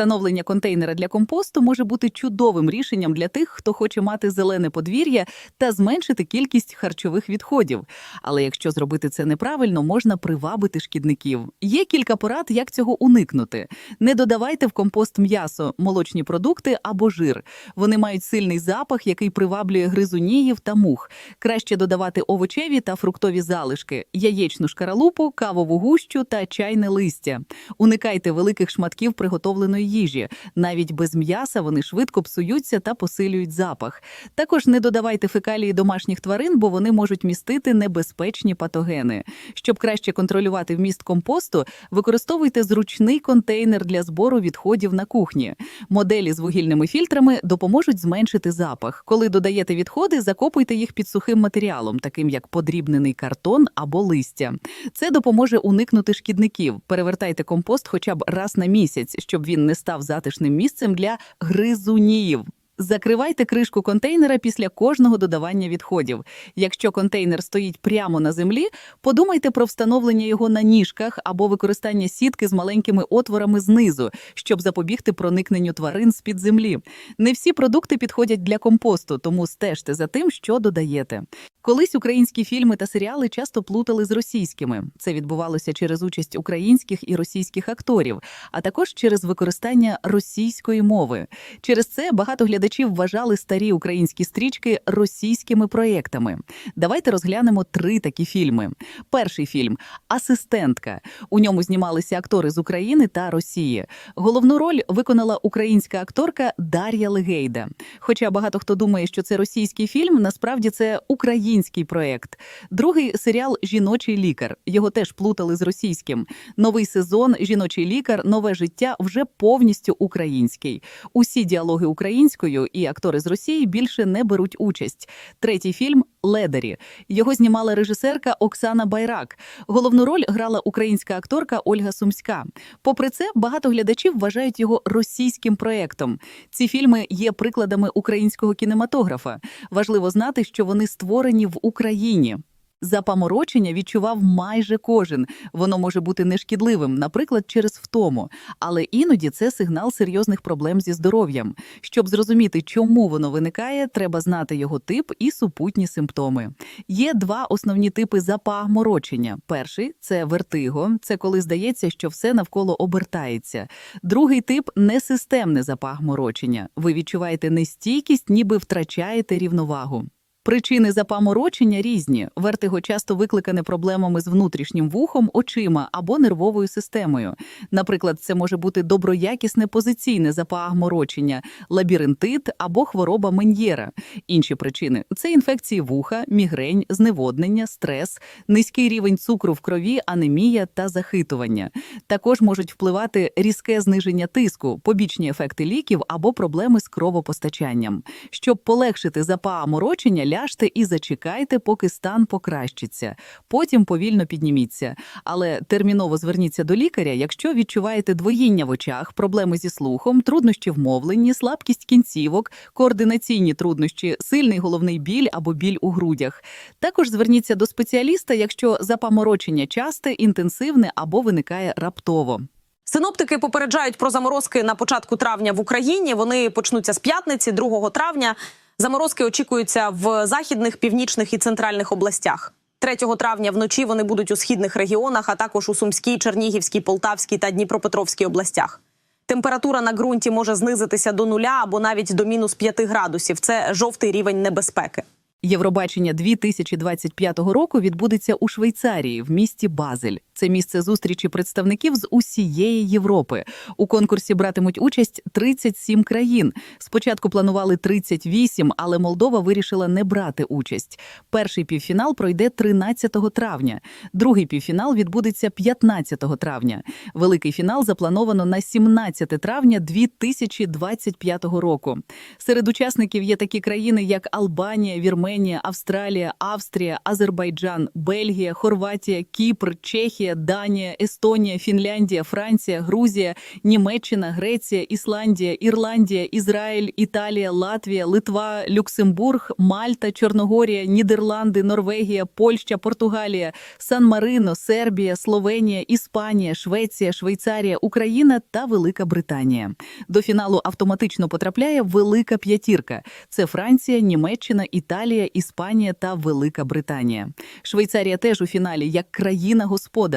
Встановлення контейнера для компосту може бути чудовим рішенням для тих, хто хоче мати зелене подвір'я та зменшити кількість харчових відходів. Але якщо зробити це неправильно, можна привабити шкідників. Є кілька порад, як цього уникнути. Не додавайте в компост м'ясо, молочні продукти або жир. Вони мають сильний запах, який приваблює гризуніїв та мух. Краще додавати овочеві та фруктові залишки, яєчну шкаралупу, кавову гущу та чайне листя. Уникайте великих шматків приготовленої їжі. Навіть без м'яса вони швидко псуються та посилюють запах. Також не додавайте фекалії домашніх тварин, бо вони можуть містити небезпечні патогени. Щоб краще контролювати вміст компосту, використовуйте зручний контейнер для збору відходів на кухні. Моделі з вугільними фільтрами допоможуть зменшити запах. Коли додаєте відходи, закопуйте їх під сухим матеріалом, таким як подрібнений картон або листя. Це допоможе уникнути шкідників. Перевертайте компост хоча б раз на місяць, щоб він не став затишним місцем для гризунів. Закривайте кришку контейнера після кожного додавання відходів. Якщо контейнер стоїть прямо на землі, подумайте про встановлення його на ніжках або використання сітки з маленькими отворами знизу, щоб запобігти проникненню тварин з-під землі. Не всі продукти підходять для компосту, тому стежте за тим, що додаєте. Колись українські фільми та серіали часто плутали з російськими. Це відбувалося через участь українських і російських акторів, а також через використання російської мови. Через це багато глядачів вважали старі українські стрічки російськими проєктами. Давайте розглянемо три такі фільми. Перший фільм Асистентка. У ньому знімалися актори з України та Росії. Головну роль виконала українська акторка Дар'я Легейда. Хоча багато хто думає, що це російський фільм, насправді це український проєкт. Другий серіал Жіночий лікар. Його теж плутали з російським. Новий сезон Жіночий лікар, нове життя вже повністю український. Усі діалоги українською і актори з Росії більше не беруть участь. Третій фільм Ледарі. Його знімала режисерка Оксана Байрак. Головну роль грала українська акторка Ольга Сумська. Попри це, багато глядачів вважають його російським проєктом. Ці фільми є прикладами українського кінематографа. Важливо знати, що вони створені в Україні. Запаморочення відчував майже кожен. Воно може бути нешкідливим, наприклад, через втому, але іноді це сигнал серйозних проблем зі здоров'ям. Щоб зрозуміти, чому воно виникає, треба знати його тип і супутні симптоми. Є два основні типи запаморочення. Перший це вертиго, це коли здається, що все навколо обертається. Другий тип несистемне запаморочення. Ви відчуваєте нестійкість, ніби втрачаєте рівновагу. Причини запаморочення різні. Вертиго часто викликане проблемами з внутрішнім вухом, очима або нервовою системою. Наприклад, це може бути доброякісне позиційне запаморочення, лабіринтит або хвороба Мен'єра. Інші причини це інфекції вуха, мігрень, зневоднення, стрес, низький рівень цукру в крові, анемія та захитування. Також можуть впливати різке зниження тиску, побічні ефекти ліків або проблеми з кровопостачанням. Щоб полегшити запаморочення, ляжте і зачекайте, поки стан покращиться. Потім повільно підніміться. Але терміново зверніться до лікаря, якщо відчуваєте двоїння в очах, проблеми зі слухом, труднощі в мовленні, слабкість кінцівок, координаційні труднощі, сильний головний біль або біль у грудях. Також зверніться до спеціаліста, якщо запаморочення часте, інтенсивне або виникає раптово. Синоптики попереджають про заморозки на початку травня в Україні. Вони почнуться з п'ятниці, 2 травня. Заморозки очікуються в західних, північних і центральних областях. 3 травня вночі вони будуть у східних регіонах, а також у Сумській, Чернігівській, Полтавській та Дніпропетровській областях. Температура на ґрунті може знизитися до нуля або навіть до мінус 5 градусів. Це жовтий рівень небезпеки. Євробачення 2025 року відбудеться у Швейцарії в місті Базель. Це місце зустрічі представників з усієї Європи. У конкурсі братимуть участь 37 країн. Спочатку планували 38, але Молдова вирішила не брати участь. Перший півфінал пройде 13 травня. Другий півфінал відбудеться 15 травня. Великий фінал заплановано на 17 травня 2025 року. Серед учасників є такі країни, як Албанія, Вірменія. Австралія, Австрія, Азербайджан, Бельгія, Хорватія, Кіпр, Чехія, Данія, Естонія, Фінляндія, Франція, Грузія, Німеччина, Греція, Ісландія, Ірландія, Ізраїль, Італія, Латвія, Литва, Люксембург, Мальта, Чорногорія, Нідерланди, Норвегія, Польща, Португалія, Сан-Марино, Сербія, Словенія, Іспанія, Швеція, Швейцарія, Україна та Велика Британія. До фіналу автоматично потрапляє Велика П'ятірка. Це Франція, Німеччина, Італія, Іспанія та Велика Британія. Швейцарія теж у фіналі як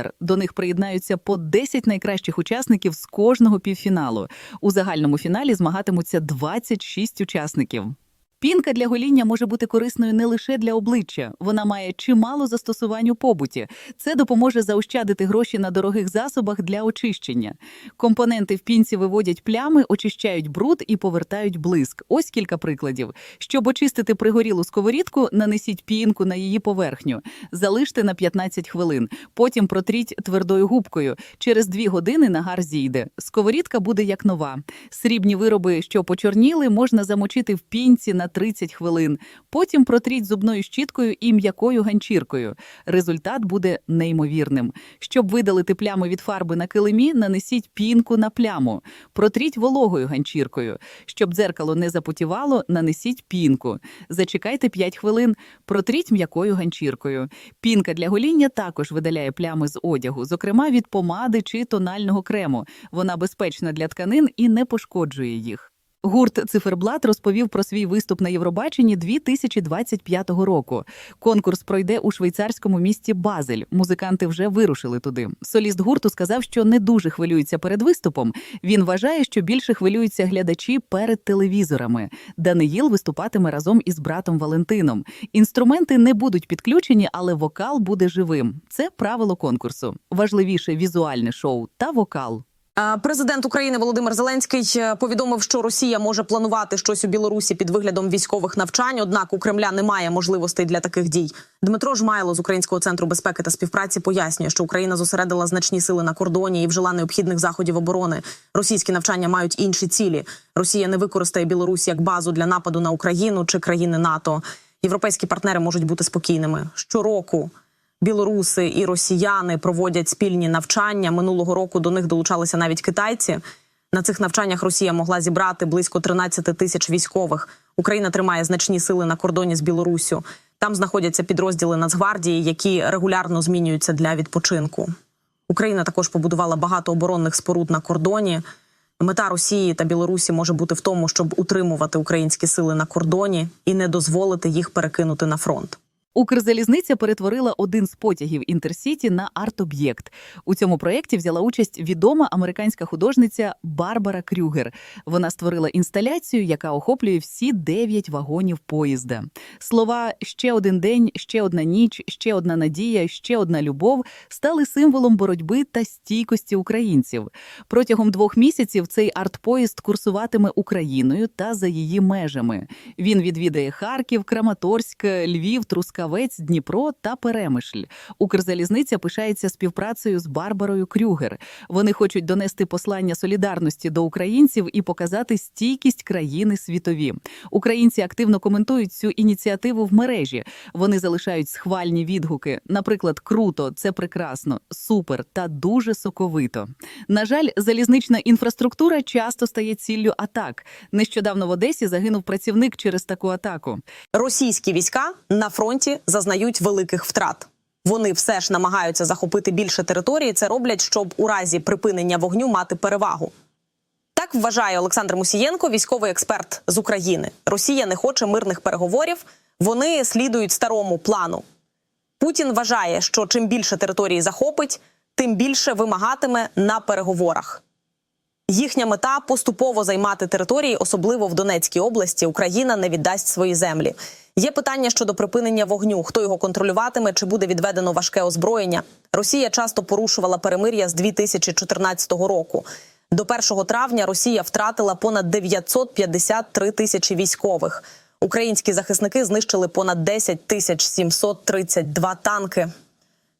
країна-господар. До них приєднаються по 10 найкращих учасників з кожного півфіналу. У загальному фіналі змагатимуться 26 учасників. Пінка для гоління може бути корисною не лише для обличчя, вона має чимало застосувань у побуті. Це допоможе заощадити гроші на дорогих засобах для очищення. Компоненти в пінці виводять плями, очищають бруд і повертають блиск. Ось кілька прикладів. Щоб очистити пригорілу сковорідку, нанесіть пінку на її поверхню, залиште на 15 хвилин. Потім протріть твердою губкою. Через 2 години нагар зійде. Сковорідка буде як нова. Срібні вироби, що почорніли, можна замочити в пінці на 30 хвилин. Потім протріть зубною щіткою і м'якою ганчіркою. Результат буде неймовірним. Щоб видалити плями від фарби на килимі, нанесіть пінку на пляму. Протріть вологою ганчіркою. Щоб дзеркало не запотівало, нанесіть пінку. Зачекайте 5 хвилин, протріть м'якою ганчіркою. Пінка для гоління також видаляє плями з одягу, зокрема від помади чи тонального крему. Вона безпечна для тканин і не пошкоджує їх. Гурт Циферблат розповів про свій виступ на Євробаченні 2025 року. Конкурс пройде у швейцарському місті Базель. Музиканти вже вирушили туди. Соліст гурту сказав, що не дуже хвилюється перед виступом. Він вважає, що більше хвилюються глядачі перед телевізорами. Даниїл виступатиме разом із братом Валентином. Інструменти не будуть підключені, але вокал буде живим. Це правило конкурсу. Важливіше візуальне шоу та вокал. Е, Президент України Володимир Зеленський е, повідомив, що Росія може планувати щось у Білорусі під виглядом військових навчань. Однак у Кремля немає можливостей для таких дій. Дмитро Жмайло з Українського центру безпеки та співпраці пояснює, що Україна зосередила значні сили на кордоні і вжила необхідних заходів оборони. Російські навчання мають інші цілі. Росія не використає Білорусь як базу для нападу на Україну чи країни НАТО. Європейські партнери можуть бути спокійними щороку. Білоруси і росіяни проводять спільні навчання. Минулого року до них долучалися навіть китайці. На цих навчаннях Росія могла зібрати близько 13 тисяч військових. Україна тримає значні сили на кордоні з Білоруссю. Там знаходяться підрозділи Нацгвардії, які регулярно змінюються для відпочинку. Україна також побудувала багато оборонних споруд на кордоні. Мета Росії та Білорусі може бути в тому, щоб утримувати українські сили на кордоні і не дозволити їх перекинути на фронт. Укрзалізниця перетворила один з потягів Інтерсіті на арт-об'єкт. У цьому проєкті взяла участь відома американська художниця Барбара Крюгер. Вона створила інсталяцію, яка охоплює всі дев'ять вагонів поїзда. Слова ще один день, ще одна ніч, ще одна надія, ще одна любов стали символом боротьби та стійкості українців. Протягом двох місяців цей арт-поїзд курсуватиме Україною та за її межами. Він відвідає Харків, Краматорськ, Львів, Трускавець, Дніпро та Перемишль. Укрзалізниця пишається співпрацею з Барбарою Крюгер. Вони хочуть донести послання солідарності до українців і показати стійкість країни світові. Українці активно коментують цю ініціативу в мережі. Вони залишають схвальні відгуки. Наприклад, круто, це прекрасно, супер та дуже соковито. На жаль, залізнична інфраструктура часто стає ціллю атак. Нещодавно в Одесі загинув працівник через таку атаку. Російські війська на фронті зазнають великих втрат. Вони все ж намагаються захопити більше території. Це роблять, щоб у разі припинення вогню мати перевагу. Так вважає Олександр Мусієнко, військовий експерт з України. Росія не хоче мирних переговорів. Вони слідують старому плану. Путін вважає, що чим більше території захопить, тим більше вимагатиме на переговорах. Їхня мета поступово займати території, особливо в Донецькій області. Україна не віддасть свої землі. Є питання щодо припинення вогню. Хто його контролюватиме? Чи буде відведено важке озброєння? Росія часто порушувала перемир'я з 2014 року. До 1 травня Росія втратила понад 953 тисячі військових. Українські захисники знищили понад 10 тисяч 732 танки.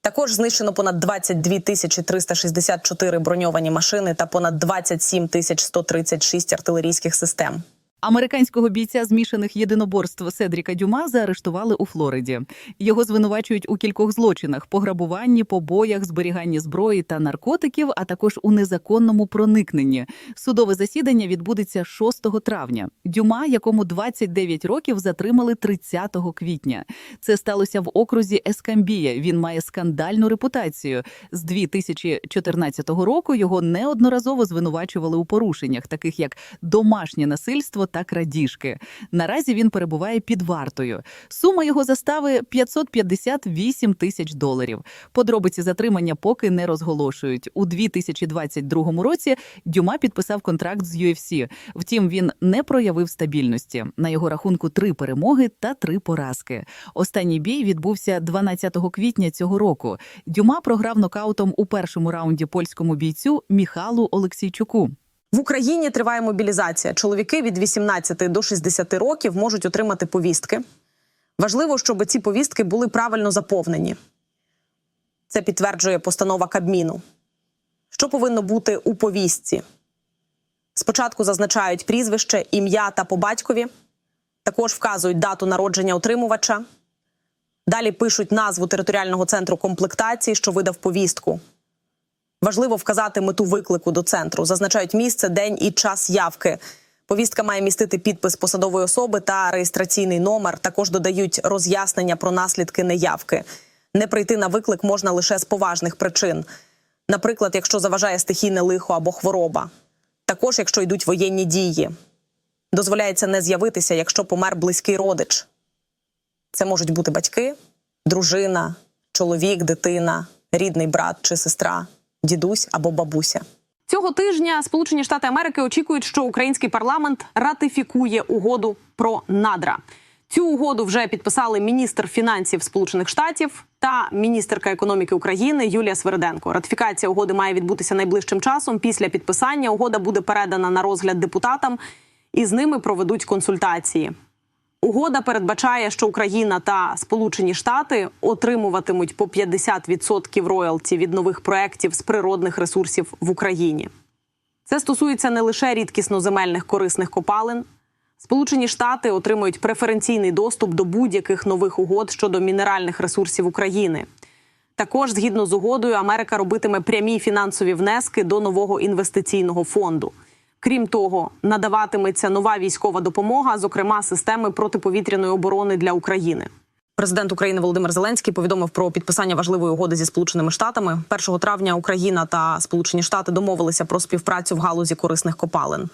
Також знищено понад 22 тисячі 364 броньовані машини та понад 27 тисяч 136 артилерійських систем. Американського бійця змішаних єдиноборств Седріка Дюма заарештували у Флориді. Його звинувачують у кількох злочинах: пограбуванні, побоях, зберіганні зброї та наркотиків, а також у незаконному проникненні. Судове засідання відбудеться 6 травня. Дюма, якому 29 років, затримали 30 квітня. Це сталося в окрузі Ескамбія. Він має скандальну репутацію. З 2014 року його неодноразово звинувачували у порушеннях, таких як домашнє насильство та крадіжки. Наразі він перебуває під вартою. Сума його застави 558 тисяч доларів. Подробиці затримання поки не розголошують. У 2022 році Дюма підписав контракт з UFC. Втім, він не проявив стабільності. На його рахунку три перемоги та три поразки. Останній бій відбувся 12 квітня цього року. Дюма програв нокаутом у першому раунді польському бійцю Міхалу Олексійчуку. В Україні триває мобілізація. Чоловіки від 18 до 60 років можуть отримати повістки. Важливо, щоб ці повістки були правильно заповнені. Це підтверджує постанова Кабміну. Що повинно бути у повістці? Спочатку зазначають прізвище, ім'я та по батькові, також вказують дату народження отримувача. Далі пишуть назву територіального центру комплектації, що видав повістку. Важливо вказати мету виклику до центру. Зазначають місце, день і час явки. Повістка має містити підпис посадової особи та реєстраційний номер. Також додають роз'яснення про наслідки неявки. Не прийти на виклик можна лише з поважних причин. Наприклад, якщо заважає стихійне лихо або хвороба. Також, якщо йдуть воєнні дії. Дозволяється не з'явитися, якщо помер близький родич. Це можуть бути батьки, дружина, чоловік, дитина, рідний брат чи сестра, дідусь або бабуся. Цього тижня Сполучені Штати Америки очікують, що український парламент ратифікує угоду про надра. Цю угоду вже підписали міністр фінансів Сполучених Штатів та міністерка економіки України Юлія Сверденко. Ратифікація угоди має відбутися найближчим часом. Після підписання угода буде передана на розгляд депутатам, і з ними проведуть консультації. Угода передбачає, що Україна та Сполучені Штати отримуватимуть по 50% роялті від нових проєктів з природних ресурсів в Україні. Це стосується не лише рідкісноземельних корисних копалин. Сполучені Штати отримують преференційний доступ до будь-яких нових угод щодо мінеральних ресурсів України. Також, згідно з угодою, Америка робитиме прямі фінансові внески до нового інвестиційного фонду. Крім того, надаватиметься нова військова допомога, зокрема системи протиповітряної оборони для України. Президент України Володимир Зеленський повідомив про підписання важливої угоди зі Сполученими Штатами. 1 травня Україна та Сполучені Штати домовилися про співпрацю в галузі корисних копалин.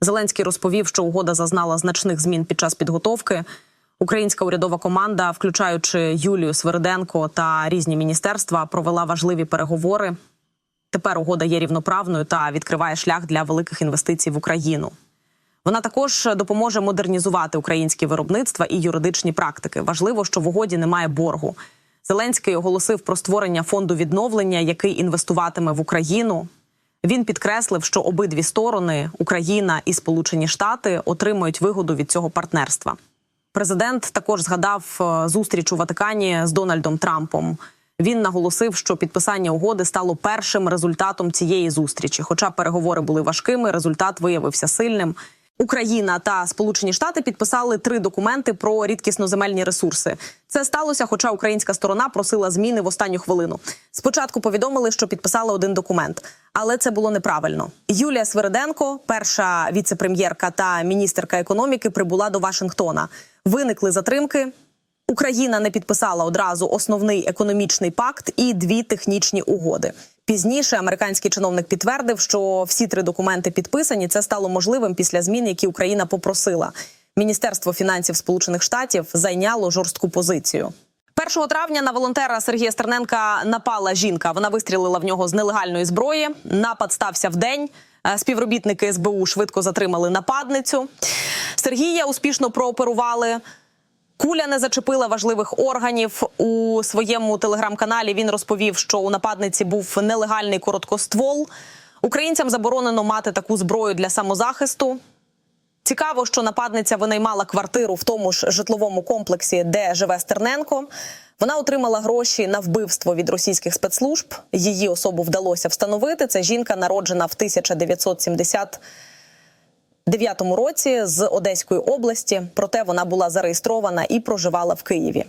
Зеленський розповів, що угода зазнала значних змін під час підготовки. Українська урядова команда, включаючи Юлію Свериденко та різні міністерства, провела важливі переговори. Тепер угода є рівноправною та відкриває шлях для великих інвестицій в Україну. Вона також допоможе модернізувати українські виробництва і юридичні практики. Важливо, що в угоді немає боргу. Зеленський оголосив про створення фонду відновлення, який інвестуватиме в Україну. Він підкреслив, що обидві сторони Україна і Сполучені Штати отримують вигоду від цього партнерства. Президент також згадав е, зустріч у Ватикані з Дональдом Трампом. Він наголосив, що підписання угоди стало першим результатом цієї зустрічі. Хоча переговори були важкими, результат виявився сильним. Україна та Сполучені Штати підписали три документи про рідкісноземельні ресурси. Це сталося, хоча українська сторона просила зміни в останню хвилину. Спочатку повідомили, що підписали один документ, але це було неправильно. Юлія Свериденко, перша віце-прем'єрка та міністерка економіки, прибула до Вашингтона. Виникли затримки. Україна не підписала одразу основний економічний пакт і дві технічні угоди. Пізніше американський чиновник підтвердив, що всі три документи підписані. Це стало можливим після змін, які Україна попросила. Міністерство фінансів Сполучених Штатів зайняло жорстку позицію. 1 травня на волонтера Сергія Стерненка напала жінка. Вона вистрілила в нього з нелегальної зброї. Напад стався в день. Е, Співробітники СБУ швидко затримали нападницю. Сергія успішно прооперували. Куля не зачепила важливих органів у своєму телеграм-каналі. Він розповів, що у нападниці був нелегальний короткоствол. Українцям заборонено мати таку зброю для самозахисту. Цікаво, що нападниця винаймала квартиру в тому ж житловому комплексі, де живе Стерненко. Вона отримала гроші на вбивство від російських спецслужб. Її особу вдалося встановити. Це жінка, народжена в 1970 2009 році з Одеської області. Проте вона була зареєстрована і проживала в Києві.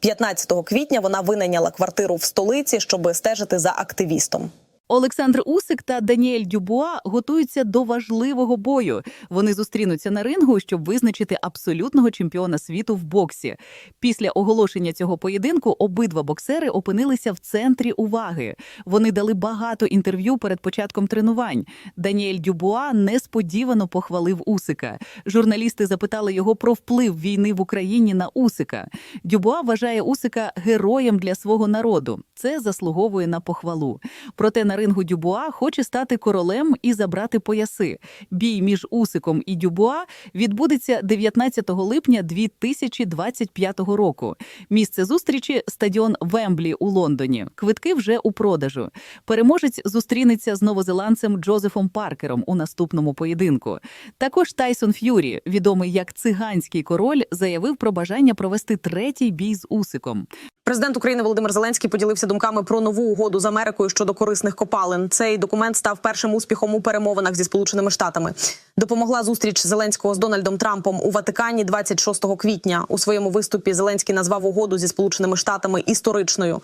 15 квітня вона винайняла квартиру в столиці, щоб стежити за активістом. Олександр Усик та Даніель Дюбуа готуються до важливого бою. Вони зустрінуться на рингу, щоб визначити абсолютного чемпіона світу в боксі. Після оголошення цього поєдинку обидва боксери опинилися в центрі уваги. Вони дали багато інтерв'ю перед початком тренувань. Даніель Дюбуа несподівано похвалив Усика. Журналісти запитали його про вплив війни в Україні на Усика. Дюбуа вважає Усика героєм для свого народу. Це заслуговує на похвалу. Проте на рингу Дюбуа хоче стати королем і забрати пояси. Бій між Усиком і Дюбуа відбудеться 19 липня 2025 року. Місце зустрічі стадіон Вемблі у Лондоні. Квитки вже у продажу. Переможець зустрінеться з новозеландцем Джозефом Паркером у наступному поєдинку. Також Тайсон Ф'юрі, відомий як циганський король, заявив про бажання провести третій бій з Усиком. Президент України Володимир Зеленський поділився думками про нову угоду з Америкою щодо корисних копалин. Цей документ став першим успіхом у перемовинах зі Сполученими Штатами. Допомогла зустріч Зеленського з Дональдом Трампом у Ватикані 26 квітня. У своєму виступі Зеленський назвав угоду зі Сполученими Штатами історичною.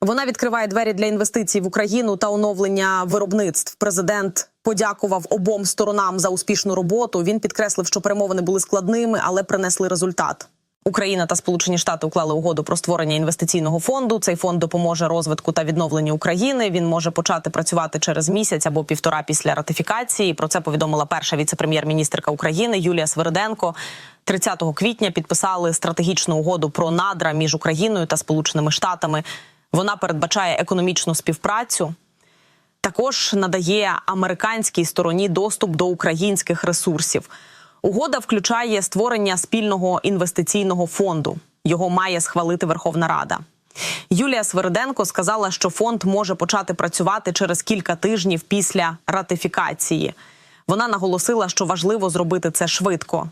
Вона відкриває двері для інвестицій в Україну та оновлення виробництв. Президент подякував обом сторонам за успішну роботу. Він підкреслив, що перемовини були складними, але принесли результат. Україна та Сполучені Штати уклали угоду про створення інвестиційного фонду. Цей фонд допоможе розвитку та відновленню України. Він може почати працювати через місяць або півтора після ратифікації. Про це повідомила перша віце-прем'єр-міністрка України Юлія Свериденко. 30 квітня підписали стратегічну угоду про надра між Україною та Сполученими Штатами. Вона передбачає економічну співпрацю. Також надає американській стороні доступ до українських ресурсів. Угода включає створення спільного інвестиційного фонду. Його має схвалити Верховна Рада. Юлія Свериденко сказала, що фонд може почати працювати через кілька тижнів після ратифікації. Вона наголосила, що важливо зробити це швидко.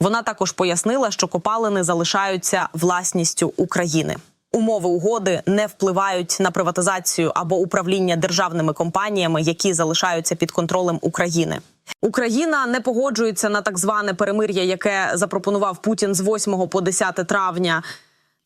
Вона також пояснила, що копалини залишаються власністю України. Умови угоди не впливають на приватизацію або управління державними компаніями, які залишаються під контролем України. Україна не погоджується на так зване перемир'я, яке запропонував Путін з 8 по 10 травня.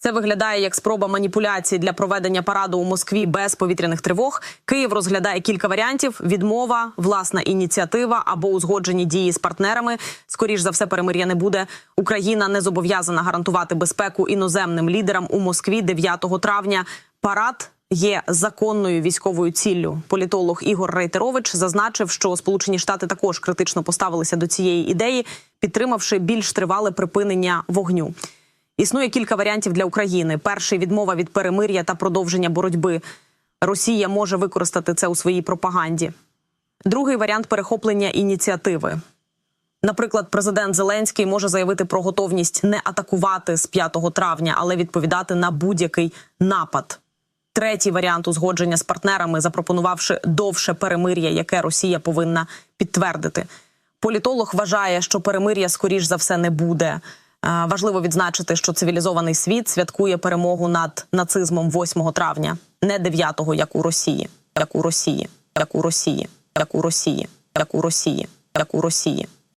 Це виглядає як спроба маніпуляцій для проведення параду у Москві без повітряних тривог. Київ розглядає кілька варіантів: відмова, власна ініціатива або узгоджені дії з партнерами. Скоріш за все, перемир'я не буде. Україна не зобов'язана гарантувати безпеку іноземним лідерам у Москві 9 травня. Парад є законною військовою ціллю. Політолог Ігор Рейтерович зазначив, що Сполучені Штати також критично поставилися до цієї ідеї, підтримавши більш тривале припинення вогню. Існує кілька варіантів для України. Перший відмова від перемир'я та продовження боротьби. Росія може використати це у своїй пропаганді. Другий варіант перехоплення ініціативи. Наприклад, президент Зеленський може заявити про готовність не атакувати з 5 травня, але відповідати на будь-який напад. Третій варіант узгодження з партнерами, запропонувавши довше перемир'я, яке Росія повинна підтвердити. Політолог вважає, що перемир'я скоріш за все не буде. Е, Важливо відзначити, що цивілізований світ святкує перемогу над нацизмом 8 травня, не 9-го, як у Росії, як у Росії, як у Росії, як у Росії, як у Росії, як у Росії.